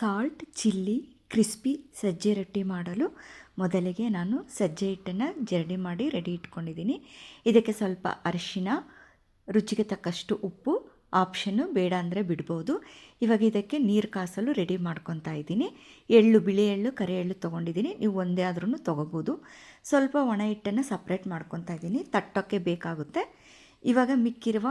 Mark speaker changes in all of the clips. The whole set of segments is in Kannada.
Speaker 1: ಸಾಲ್ಟ್, ಚಿಲ್ಲಿ, ಕ್ರಿಸ್ಪಿ ಸಜ್ಜೆ ರೊಟ್ಟಿ ಮಾಡಲು ಮೊದಲಿಗೆ ನಾನು ಸಜ್ಜೆ ಹಿಟ್ಟನ್ನು ಜರಡಿ ಮಾಡಿ ರೆಡಿ ಇಟ್ಕೊಂಡಿದ್ದೀನಿ. ಇದಕ್ಕೆ ಸ್ವಲ್ಪ ಅರಿಶಿನ, ರುಚಿಗೆ ತಕ್ಕಷ್ಟು ಉಪ್ಪು, ಆಪ್ಷನ್ನು ಬೇಡ ಅಂದರೆ ಬಿಡ್ಬೋದು. ಇವಾಗ ಇದಕ್ಕೆ ನೀರು ಕಾಸಲು ರೆಡಿ ಮಾಡ್ಕೊತಾ ಇದ್ದೀನಿ. ಎಳ್ಳು, ಬಿಳಿ ಎಳ್ಳು, ಕರಿ ಎಳ್ಳು ತೊಗೊಂಡಿದ್ದೀನಿ. ನೀವು ಒಂದೇ ಆದ್ರೂ ತೊಗೋಬೋದು. ಸ್ವಲ್ಪ ಒಣ ಹಿಟ್ಟನ್ನು ಸಪ್ರೇಟ್ ಮಾಡ್ಕೊತಾ ಇದ್ದೀನಿ. ತಟ್ಟೋಕ್ಕೆ ಬೇಕಾಗುತ್ತೆ. ಇವಾಗ ಮಿಕ್ಕಿರುವ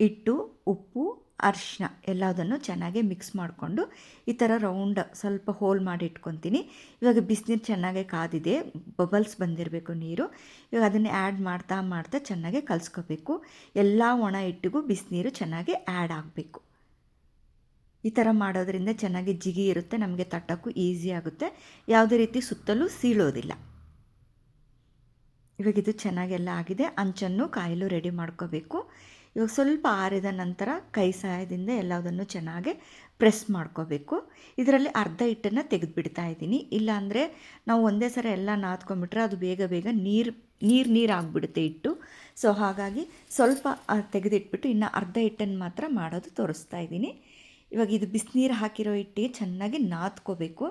Speaker 1: ಹಿಟ್ಟು, ಉಪ್ಪು ಅರಿಶಿನ ಎಲ್ಲದನ್ನು ಚೆನ್ನಾಗಿ ಮಿಕ್ಸ್ ಮಾಡಿಕೊಂಡು ಈ ಥರ ರೌಂಡ್ ಸ್ವಲ್ಪ ಹೋಲ್ ಮಾಡಿ ಇಟ್ಕೊತೀನಿ. ಇವಾಗ ಬಿಸಿನೀರು ಚೆನ್ನಾಗಿ ಕಾದಿದೆ ಬಬಲ್ಸ್ ಬಂದಿರಬೇಕು ನೀರು. ಇವಾಗ ಅದನ್ನು ಆ್ಯಡ್ ಮಾಡ್ತಾ ಮಾಡ್ತಾ ಚೆನ್ನಾಗಿ ಕಲಿಸ್ಕೋಬೇಕು. ಎಲ್ಲ ಒಣ ಹಿಟ್ಟಿಗೂ ಬಿಸಿನೀರು ಚೆನ್ನಾಗಿ ಆ್ಯಡ್ ಆಗಬೇಕು. ಈ ಥರ ಮಾಡೋದ್ರಿಂದ ಚೆನ್ನಾಗಿ ಜಿಗಿ ಇರುತ್ತೆ, ನಮಗೆ ತಟ್ಟೋಕ್ಕೂ ಈಸಿ ಆಗುತ್ತೆ. ಯಾವುದೇ ರೀತಿ ಸುತ್ತಲೂ ಸೀಳೋದಿಲ್ಲ. ಇವಾಗ ಇದು ಚೆನ್ನಾಗೆಲ್ಲ ಆಗಿದೆ. ಅಂಚನ್ನು ಕಾಯಲು ರೆಡಿ ಮಾಡ್ಕೋಬೇಕು. ಇವಾಗ ಸ್ವಲ್ಪ ಆರಿದ ನಂತರ ಕೈ ಸಹಾಯದಿಂದ ಎಲ್ಲದನ್ನು ಚೆನ್ನಾಗಿ ಪ್ರೆಸ್ ಮಾಡ್ಕೋಬೇಕು. ಇದರಲ್ಲಿ ಅರ್ಧ ಹಿಟ್ಟನ್ನು ತೆಗೆದುಬಿಡ್ತಾ ಇದ್ದೀನಿ. ಇಲ್ಲಾಂದರೆ ನಾವು ಒಂದೇ ಸರಿ ಎಲ್ಲ ನಾದ್ಕೊಂಬಿಟ್ರೆ ಅದು ಬೇಗ ಬೇಗ ನೀರು ನೀರು ನೀರು ಆಗಿಬಿಡುತ್ತೆ ಹಿಟ್ಟು. ಸೊ ಹಾಗಾಗಿ ಸ್ವಲ್ಪ ತೆಗೆದಿಟ್ಬಿಟ್ಟು ಇನ್ನು ಅರ್ಧ ಹಿಟ್ಟನ್ನು ಮಾತ್ರ ಮಾಡೋದು ತೋರಿಸ್ತಾ ಇದ್ದೀನಿ. ಇವಾಗ ಇದು ಬಿಸಿನೀರು ಹಾಕಿರೋ ಹಿಟ್ಟಿಗೆ ಚೆನ್ನಾಗಿ ನಾದ್ಕೋಬೇಕು.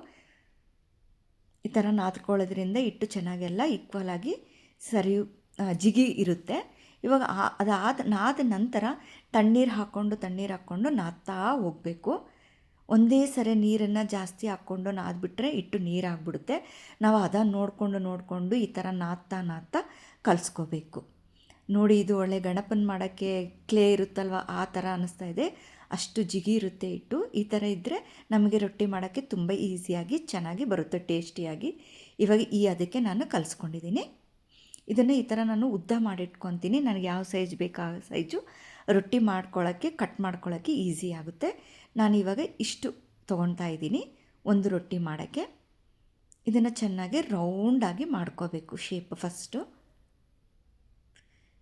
Speaker 1: ಈ ಥರ ನಾದ್ಕೊಳ್ಳೋದ್ರಿಂದ ಹಿಟ್ಟು ಚೆನ್ನಾಗೆಲ್ಲ ಆಗಿ ಸರಿ ಜಿಗಿ ಇರುತ್ತೆ. ಇವಾಗ ಅದಾದ, ನಾದ ನಂತರ ತಣ್ಣೀರು ಹಾಕ್ಕೊಂಡು ತಣ್ಣೀರು ಹಾಕ್ಕೊಂಡು ನಾದ್ತಾ ಹೋಗಬೇಕು. ಒಂದೇ ಸರಿ ನೀರನ್ನು ಜಾಸ್ತಿ ಹಾಕ್ಕೊಂಡು ನಾದ್ಬಿಟ್ರೆ ಇಟ್ಟು ನೀರಾಗ್ಬಿಡುತ್ತೆ. ನಾವು ಅದನ್ನು ನೋಡಿಕೊಂಡು ನೋಡಿಕೊಂಡು ಈ ಥರ ನಾದ್ತಾ ನಾದ್ತಾ ಕಲಿಸ್ಕೋಬೇಕು. ನೋಡಿ, ಇದು ಒಳ್ಳೆ ಗಣಪನ ಮಾಡೋಕ್ಕೆ ಕ್ಲೇ ಇರುತ್ತಲ್ವ? ಆ ಥರ ಅನ್ನಿಸ್ತಾ ಇದೆ. ಅಷ್ಟು ಜಿಗಿ ಇರುತ್ತೆ ಇಟ್ಟು ಈ ಥರ ಇದ್ದರೆ ನಮಗೆ ರೊಟ್ಟಿ ಮಾಡೋಕ್ಕೆ ತುಂಬ ಈಸಿಯಾಗಿ, ಚೆನ್ನಾಗಿ ಬರುತ್ತೆ, ಟೇಸ್ಟಿಯಾಗಿ. ಇವಾಗ ಈ ಅದಕ್ಕೆ ನಾನು ಕಲಿಸ್ಕೊಂಡಿದ್ದೀನಿ. ಇದನ್ನು ಈ ಥರ ನಾನು ಉದ್ದ ಮಾಡಿಟ್ಕೊತೀನಿ. ನನಗೆ ಯಾವ ಸೈಜ್ ಬೇಕಾ ಸೈಜು ರೊಟ್ಟಿ ಮಾಡ್ಕೊಳ್ಳೋಕ್ಕೆ ಕಟ್ ಮಾಡ್ಕೊಳ್ಳೋಕ್ಕೆ ಈಸಿ ಆಗುತ್ತೆ. ನಾನು ಇವಾಗ ಇಷ್ಟು ತೊಗೊಳ್ತಾ ಇದ್ದೀನಿ. ಒಂದು ರೊಟ್ಟಿ ಮಾಡೋಕ್ಕೆ. ಇದನ್ನು ಚೆನ್ನಾಗಿ ರೌಂಡಾಗಿ ಮಾಡ್ಕೋಬೇಕು ಶೇಪ್ ಫಸ್ಟು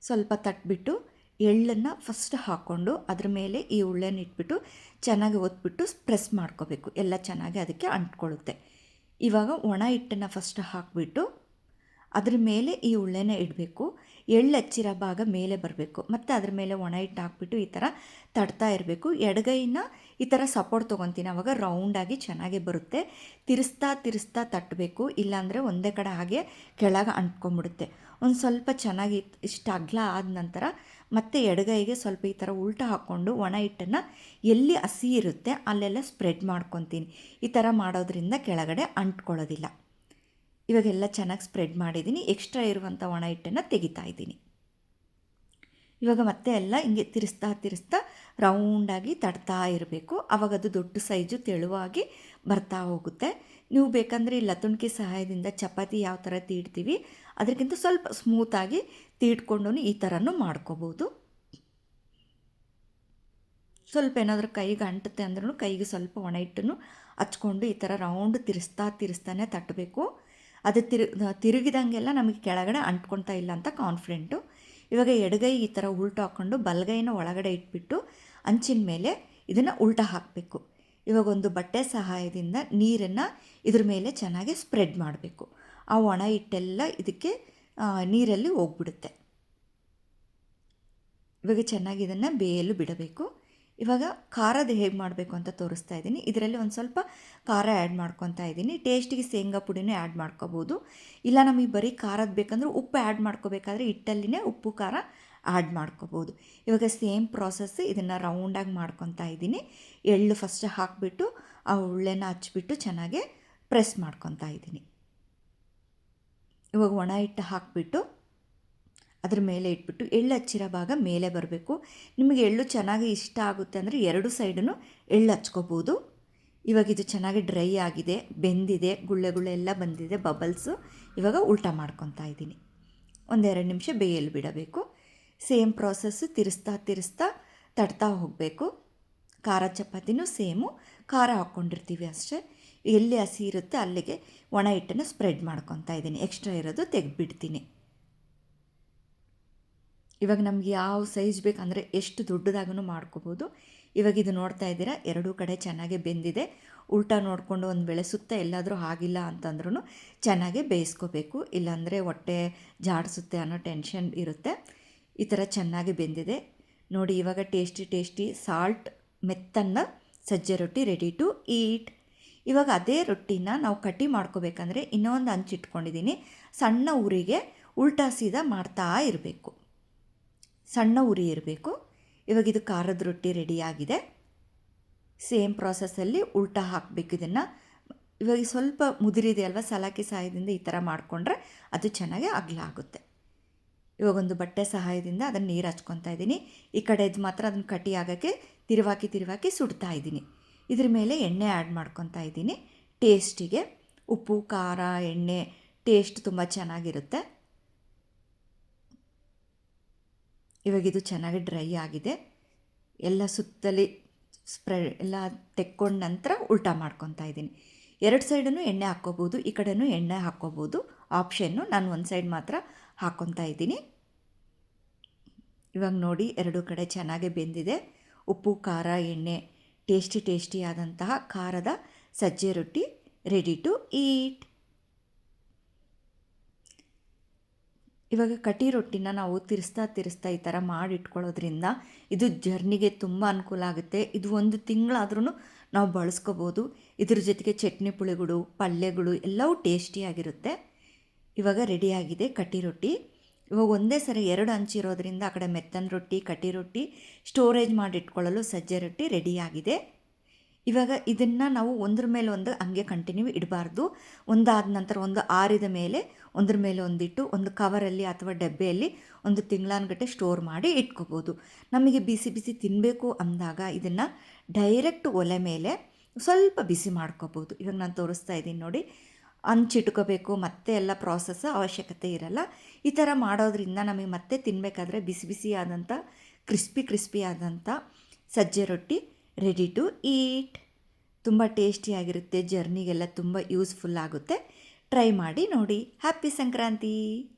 Speaker 1: ಸ್ವಲ್ಪ ತಟ್ಬಿಟ್ಟು ಎಳ್ಳನ್ನು ಫಸ್ಟ್ ಹಾಕ್ಕೊಂಡು ಅದ್ರ ಮೇಲೆ ಈ ಉಳ್ಳೆನ ಇಟ್ಬಿಟ್ಟು ಚೆನ್ನಾಗಿ ಒತ್ಬಿಟ್ಟು ಪ್ರೆಸ್ ಮಾಡ್ಕೋಬೇಕು. ಎಲ್ಲ ಚೆನ್ನಾಗಿ ಅದಕ್ಕೆ ಅಂಟ್ಕೊಳ್ಳುತ್ತೆ. ಇವಾಗ ಒಣ ಹಿಟ್ಟನ್ನು ಫಸ್ಟ್ ಹಾಕಿಬಿಟ್ಟು ಅದ್ರ ಮೇಲೆ ಈ ಉಳ್ಳೆನ ಇಡಬೇಕು. ಎಳ್ಳು ಹಚ್ಚಿರೋ ಭಾಗ ಮೇಲೆ ಬರಬೇಕು. ಮತ್ತು ಅದ್ರ ಮೇಲೆ ಒಣ ಹಿಟ್ಟು ಹಾಕ್ಬಿಟ್ಟು ಈ ಥರ ತಡ್ತಾ ಇರಬೇಕು. ಎಡಗೈನ ಈ ಥರ ಸಪೋರ್ಟ್ ತೊಗೊತೀನಿ. ಆವಾಗ ರೌಂಡಾಗಿ ಚೆನ್ನಾಗಿ ಬರುತ್ತೆ. ತಿರ್ಸ್ತಾ ತಿರ್ಸ್ತಾ ತಟ್ಟಬೇಕು ಇಲ್ಲಾಂದರೆ ಒಂದೇ ಕಡೆ ಹಾಗೆ ಕೆಳಗೆ ಅಂಟ್ಕೊಂಬಿಡುತ್ತೆ ಒಂದು ಸ್ವಲ್ಪ ಚೆನ್ನಾಗಿ ಇಷ್ಟ ಅಗ್ಲ ಆದ ನಂತರ ಮತ್ತೆ ಎಡಗೈಗೆ ಸ್ವಲ್ಪ ಈ ಥರ ಉಲ್ಟ ಹಾಕ್ಕೊಂಡು ಒಣ ಹಿಟ್ಟನ್ನು ಎಲ್ಲಿ ಹಸಿ ಇರುತ್ತೆ ಅಲ್ಲೆಲ್ಲ ಸ್ಪ್ರೆಡ್ ಮಾಡ್ಕೊತೀನಿ. ಈ ಥರ ಮಾಡೋದ್ರಿಂದ ಕೆಳಗಡೆ ಅಂಟ್ಕೊಳ್ಳೋದಿಲ್ಲ. ಇವಾಗೆಲ್ಲ ಚೆನ್ನಾಗಿ ಸ್ಪ್ರೆಡ್ ಮಾಡಿದ್ದೀನಿ ಎಕ್ಸ್ಟ್ರಾ ಇರುವಂಥ ಒಣ ಹಿಟ್ಟನ್ನು ತೆಗಿತಾ ಇದ್ದೀನಿ. ಇವಾಗ ಮತ್ತೆ ಎಲ್ಲ ಹಿಂಗೆ ತಿರ್ಸ್ತಾ ತಿರ್ಸ್ತಾ ರೌಂಡಾಗಿ ತಡ್ತಾ ಇರಬೇಕು. ಆವಾಗ ಅದು ದೊಡ್ಡ ಸೈಜು ತೆಳುವಾಗಿ ಬರ್ತಾ ಹೋಗುತ್ತೆ. ನೀವು ಬೇಕಂದರೆ ಈ ಲತುಣಿಕೆ ಸಹಾಯದಿಂದ ಚಪಾತಿ ಯಾವ ಥರ ತೀಡ್ತೀವಿ ಅದಕ್ಕಿಂತ ಸ್ವಲ್ಪ ಸ್ಮೂತಾಗಿ ತೀಡ್ಕೊಂಡು ಈ ಥರನೂ ಮಾಡ್ಕೋಬೋದು. ಸ್ವಲ್ಪ ಏನಾದರೂ ಕೈಗೆ ಅಂಟುತ್ತೆ ಅಂದ್ರೂ ಕೈಗೆ ಸ್ವಲ್ಪ ಒಣ ಹಿಟ್ಟನ್ನು ಹಚ್ಕೊಂಡು ಈ ಥರ ರೌಂಡ್ ತಿರ್ಸ್ತಾ ತಿರ್ಸ್ತಾನೆ ತಟ್ಟಬೇಕು. ಅದು ತಿರು ತಿರುಗಿದಂಗೆಲ್ಲ ನಮಗೆ ಕೆಳಗಡೆ ಅಂಟ್ಕೊಳ್ತಾ ಇಲ್ಲ ಅಂತ ಕಾನ್ಫಿಡೆಂಟು ಇವಾಗ ಎಡಗೈ ಈ ಥರ ಉಲ್ಟು ಹಾಕ್ಕೊಂಡು ಬಲಗೈನ ಒಳಗಡೆ ಇಟ್ಬಿಟ್ಟು ಅಂಚಿನ ಮೇಲೆ ಇದನ್ನು ಉಲ್ಟ ಹಾಕಬೇಕು. ಇವಾಗ ಒಂದು ಬಟ್ಟೆ ಸಹಾಯದಿಂದ ನೀರನ್ನು ಇದ್ರ ಮೇಲೆ ಚೆನ್ನಾಗಿ ಸ್ಪ್ರೆಡ್ ಮಾಡಬೇಕು. ಆ ಒಣ ಹಿಟ್ಟೆಲ್ಲ ಇದಕ್ಕೆ ನೀರಲ್ಲಿ ಹೋಗ್ಬಿಡುತ್ತೆ. ಇವಾಗ ಚೆನ್ನಾಗಿ ಇದನ್ನು ಬೇಯಲು ಬಿಡಬೇಕು. ಇವಾಗ ಖಾರದ ಹೇಗೆ ಮಾಡಬೇಕು ಅಂತ ತೋರಿಸ್ತಾ ಇದ್ದೀನಿ. ಇದರಲ್ಲಿ ಒಂದು ಸ್ವಲ್ಪ ಖಾರ ಆ್ಯಡ್ ಮಾಡ್ಕೊತಾ ಇದ್ದೀನಿ. ಟೇಸ್ಟಿಗೆ ಶೇಂಗಾ ಪುಡಿನೇ ಆ್ಯಡ್ ಮಾಡ್ಕೋಬೋದು. ಇಲ್ಲ ನಮಗೆ ಬರೀ ಖಾರದ ಬೇಕಂದ್ರೆ ಉಪ್ಪು ಆ್ಯಡ್ ಮಾಡ್ಕೋಬೇಕಾದ್ರೆ ಹಿಟ್ಟಲ್ಲಿನೇ ಉಪ್ಪು, ಖಾರ ಆ್ಯಡ್ ಮಾಡ್ಕೋಬೋದು. ಇವಾಗ ಸೇಮ್ ಪ್ರಾಸೆಸ್ ಇದನ್ನು ರೌಂಡಾಗಿ ಮಾಡ್ಕೊತಾ ಇದ್ದೀನಿ. ಎಳ್ಳು ಫಸ್ಟ್ ಹಾಕಿಬಿಟ್ಟು, ಆ ಉಳ್ಳೆನ ಹಚ್ಚಿಬಿಟ್ಟು ಚೆನ್ನಾಗೆ ಪ್ರೆಸ್ ಮಾಡ್ಕೊತಾ ಇದ್ದೀನಿ. ಇವಾಗ ಒಣ ಹಿಟ್ಟು ಹಾಕಿಬಿಟ್ಟು ಅದ್ರ ಮೇಲೆ ಇಟ್ಬಿಟ್ಟು ಎಳ್ಳು ಹಚ್ಚಿರೋ ಭಾಗ ಮೇಲೆ ಬರಬೇಕು. ನಿಮಗೆ ಎಳ್ಳು ಚೆನ್ನಾಗಿ ಇಷ್ಟ ಆಗುತ್ತೆ ಅಂದರೆ ಎರಡು ಸೈಡನ್ನು ಎಳ್ಳು ಹಚ್ಕೋಬೋದು. ಇವಾಗ ಇದು ಚೆನ್ನಾಗಿ ಡ್ರೈ ಆಗಿದೆ, ಬೆಂದಿದೆ ಗುಳ್ಳೆ ಗುಳ್ಳೆ ಎಲ್ಲ ಬಂದಿದೆ, ಬಬಲ್ಸು. ಇವಾಗ ಉಲ್ಟ ಮಾಡ್ಕೊತಾ ಇದ್ದೀನಿ. ಒಂದೆರಡು ನಿಮಿಷ ಬೇಯಲು ಬಿಡಬೇಕು. ಸೇಮ್ ಪ್ರಾಸೆಸ್ಸು ತಿರ್ಸ್ತಾ ತಿರ್ಸ್ತಾ ತಡ್ತಾ ಹೋಗಬೇಕು. ಖಾರ ಚಪಾತಿನೂ ಸೇಮು. ಖಾರ ಹಾಕ್ಕೊಂಡಿರ್ತೀವಿ ಅಷ್ಟೇ. ಎಲ್ಲಿ ಹಸಿ ಇರುತ್ತೆ ಅಲ್ಲಿಗೆ ಒಣ ಹಿಟ್ಟನ್ನು ಸ್ಪ್ರೆಡ್ ಮಾಡ್ಕೊತಾ ಇದ್ದೀನಿ. ಎಕ್ಸ್ಟ್ರಾ ಇರೋದು ತೆಗೆದ್ಬಿಡ್ತೀನಿ. ಇವಾಗ ನಮ್ಗೆ ಯಾವ ಸೈಜ್ ಬೇಕಂದರೆ ಎಷ್ಟು ದೊಡ್ಡದಾಗೂ ಮಾಡ್ಕೋಬೋದು. ಇವಾಗ ಇದು ನೋಡ್ತಾ ಇದ್ದೀರಾ, ಎರಡೂ ಕಡೆ ಚೆನ್ನಾಗಿ ಬೆಂದಿದೆ. ಉಲ್ಟಾ ನೋಡಿಕೊಂಡು ಒಂದು ಬೆಳೆ ಸುತ್ತ ಎಲ್ಲಾದರೂ ಆಗಿಲ್ಲ ಅಂತಂದ್ರೂ ಚೆನ್ನಾಗಿ ಬೇಯಿಸ್ಕೋಬೇಕು. ಇಲ್ಲಾಂದರೆ ಹೊಟ್ಟೆ ಜಾಡಿಸುತ್ತೆ ಅನ್ನೋ ಟೆನ್ಷನ್ ಇರುತ್ತೆ. ಈ ಥರ ಚೆನ್ನಾಗಿ ಬೆಂದಿದೆ. ನೋಡಿ, ಇವಾಗ ಟೇಸ್ಟಿ ಟೇಸ್ಟಿ ಸಾಲ್ಟ್ ಮೆತ್ತನ್ನ ಸಜ್ಜೆ ರೊಟ್ಟಿ ರೆಡಿ ಟು ಈಟ್ ಇವಾಗ ಅದೇ ರೊಟ್ಟಿನ ನಾವು ಕಟ್ಟಿ ಮಾಡ್ಕೋಬೇಕಂದ್ರೆ ಇನ್ನೊಂದು ಹಂಚಿಟ್ಕೊಂಡಿದ್ದೀನಿ ಸಣ್ಣ ಊರಿಗೆ ಉಲ್ಟಾ ಸೀದಾ ಮಾಡ್ತಾ ಇರಬೇಕು. ಸಣ್ಣ ಉರಿ ಇರಬೇಕು. ಇವಾಗ ಇದು ಖಾರದ ರೊಟ್ಟಿ ರೆಡಿಯಾಗಿದೆ ಸೇಮ್ ಪ್ರಾಸೆಸ್ಸಲ್ಲಿ ಉಲ್ಟಾ ಹಾಕಬೇಕು ಇದನ್ನು. ಇವಾಗ ಸ್ವಲ್ಪ ಮುದುರಿದೆ ಅಲ್ವಾ, ಸಲಾಕಿ ಸಹಾಯದಿಂದ ಈ ಥರ ಮಾಡಿಕೊಂಡ್ರೆ ಅದು ಚೆನ್ನಾಗಿ ಅಗಲ ಆಗುತ್ತೆ. ಇವಾಗ ಒಂದು ಬಟ್ಟೆ ಸಹಾಯದಿಂದ ಅದನ್ನು ನೀರು ಹಚ್ಕೊತಾ ಇದ್ದೀನಿ. ಈ ಕಡೆದು ಮಾತ್ರ ಅದನ್ನು ಕಟಿ ಆಗೋಕ್ಕೆ ತಿರುವಾಕಿ ತಿರುವಾಕಿ ಸುಡ್ತಾ ಇದ್ದೀನಿ. ಇದ್ರ ಮೇಲೆ ಎಣ್ಣೆ ಆ್ಯಡ್ ಮಾಡ್ಕೊತಾ ಇದ್ದೀನಿ. ಟೇಸ್ಟಿಗೆ ಉಪ್ಪು, ಖಾರ, ಎಣ್ಣೆ ಟೇಸ್ಟ್ ತುಂಬ ಚೆನ್ನಾಗಿರುತ್ತೆ. ಇವಾಗ ಇದು ಚೆನ್ನಾಗಿ ಡ್ರೈ ಆಗಿದೆ. ಎಲ್ಲ ಸುತ್ತಲಿ ಸ್ಪ್ರೆಡ್, ಎಲ್ಲ ತೆಕ್ಕೊಂಡ ನಂತರ ಉಲ್ಟಾ ಮಾಡ್ಕೊತಾ ಇದ್ದೀನಿ. ಎರಡು ಸೈಡನ್ನು ಎಣ್ಣೆ ಹಾಕ್ಕೋಬೋದು, ಈ ಕಡೆನೂ ಎಣ್ಣೆ ಹಾಕ್ಕೋಬೋದು. ಆಪ್ಷನ್ನು ನಾನು ಒಂದು ಸೈಡ್ ಮಾತ್ರ ಹಾಕ್ಕೊತಾ ಇದ್ದೀನಿ. ಇವಾಗ ನೋಡಿ, ಎರಡು ಕಡೆ ಚೆನ್ನಾಗಿ ಬೆಂದಿದೆ. ಉಪ್ಪು, ಖಾರ, ಎಣ್ಣೆ, ಟೇಸ್ಟಿ ಟೇಸ್ಟಿ ಆದಂತಹ ಖಾರದ ಸಜ್ಜೆ ರೊಟ್ಟಿ ರೆಡಿ ಟು ಈಟ್ ಇವಾಗ ಕಟಿ ರೊಟ್ಟಿನ ನಾವು ತಿರ್ಸ್ತಾ ತಿರ್ಸ್ತಾ ಈ ಥರ ಮಾಡಿ ಇಟ್ಕೊಳ್ಳೋದ್ರಿಂದ ಇದು ಜರ್ನಿಗೆ ತುಂಬ ಅನುಕೂಲ ಆಗುತ್ತೆ. ಇದು ಒಂದು ತಿಂಗಳಾದ್ರೂ ನಾವು ಬಳಸ್ಕೋಬೋದು. ಇದ್ರ ಜೊತೆಗೆ ಚಟ್ನಿ ಪುಳಿಗಳು ಪಲ್ಯಗಳು ಎಲ್ಲವೂ ಟೇಸ್ಟಿಯಾಗಿರುತ್ತೆ ಇವಾಗ ರೆಡಿಯಾಗಿದೆ ಕಟ್ಟಿ ರೊಟ್ಟಿ. ಇವಾಗ ಒಂದೇ ಸರಿ ಎರಡು ಹಂಚಿರೋದ್ರಿಂದ ಆ ಕಡೆ ಮೆತ್ತನ ರೊಟ್ಟಿ, ಕಟ್ಟಿ ರೊಟ್ಟಿ ಸ್ಟೋರೇಜ್ ಮಾಡಿ ಇಟ್ಕೊಳ್ಳಲು ಸಜ್ಜೆ ರೊಟ್ಟಿ ರೆಡಿಯಾಗಿದೆ ಇವಾಗ ಇದನ್ನು ನಾವು ಒಂದ್ರ ಮೇಲೆ ಒಂದು ಹಂಗೆ ಕಂಟಿನ್ಯೂ ಇಡಬಾರ್ದು. ಒಂದಾದ ನಂತರ ಒಂದು ಆರಿದ ಮೇಲೆ ಒಂದ್ರ ಮೇಲೆ ಒಂದಿಟ್ಟು ಒಂದು ಕವರಲ್ಲಿ ಅಥವಾ ಡಬ್ಬೆಯಲ್ಲಿ ಒಂದು ತಿಂಗಳಾನ್ಗಟ್ಟೆ ಸ್ಟೋರ್ ಮಾಡಿ ಇಟ್ಕೋಬೋದು. ನಮಗೆ ಬಿಸಿ ಬಿಸಿ ತಿನ್ನಬೇಕು ಅಂದಾಗ ಇದನ್ನು ಡೈರೆಕ್ಟ್ ಒಲೆ ಮೇಲೆ ಸ್ವಲ್ಪ ಬಿಸಿ ಮಾಡ್ಕೋಬೋದು. ಇವಾಗ ನಾನು ತೋರಿಸ್ತಾ ಇದ್ದೀನಿ ನೋಡಿ. ಹಂಚಿಟ್ಕೋಬೇಕು ಮತ್ತೆ ಎಲ್ಲ ಪ್ರಾಸೆಸ್ ಅವಶ್ಯಕತೆ ಇರಲ್ಲ. ಈ ಥರ ಮಾಡೋದ್ರಿಂದ ನಮಗೆ ಮತ್ತೆ ತಿನ್ನಬೇಕಾದ್ರೆ ಬಿಸಿ ಬಿಸಿ ಆದಂಥ ಕ್ರಿಸ್ಪಿ ಕ್ರಿಸ್ಪಿ ಆದಂಥ ಸಜ್ಜೆ ರೊಟ್ಟಿ ರೆಡಿ ಟು ಈಟ್ ತುಂಬ ಟೇಸ್ಟಿಯಾಗಿರುತ್ತೆ ಜರ್ನಿಗೆಲ್ಲ ತುಂಬ ಯೂಸ್ಫುಲ್ ಆಗುತ್ತೆ. ಟ್ರೈ ಮಾಡಿ ನೋಡಿ. ಹ್ಯಾಪಿ ಸಂಕ್ರಾಂತಿ